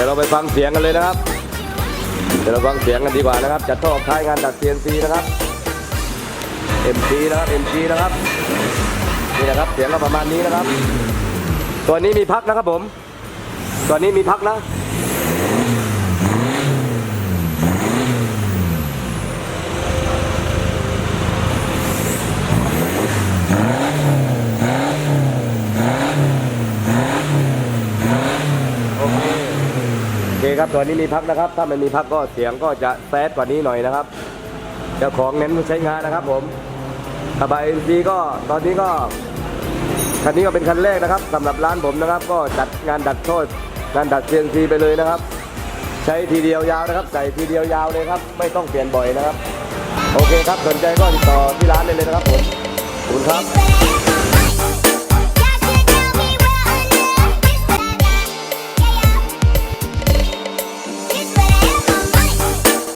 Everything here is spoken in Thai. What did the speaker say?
ดี๋ยวเราไปฟังเสียงกันเลยนะครับ เดี๋ยวเราฟังเสียงกันดีกว่านะครับจัดท่อท้ายงานดัด CNC นะครับ MC นะครับ MC นะครับนี่นะครับเสียงก็ประมาณนี้นะครับ ตัวนี้มีพักนะครับผม ตัวนี้มีพักนะ โอเค โอเครับตัวนี้มีพักนะครับ ถ้าไม่มีพักก็เสียงก็จะแซดกว่านี้หน่อยนะครับ เจ้าของเน้นใช้งานนะครับผมถ้าบายเอ็นซีก็ตอนนี้ก็คันนี้ก็เป็นคันแรกนะครับสำหรับร้านผมนะครับ ก็จัดงานดัดโทษงานดัดเซียนซีไปเลยนะครับ ใช้ทีเดียวยาวนะครับใส่ทีเดียวยาวเลยครับ ไม่ต้องเปลี่ยนบ่อยนะครับ โอเคครับสนใจก็ติดต่อที่ร้านได้เลยนะครับผมขอบคุณครับ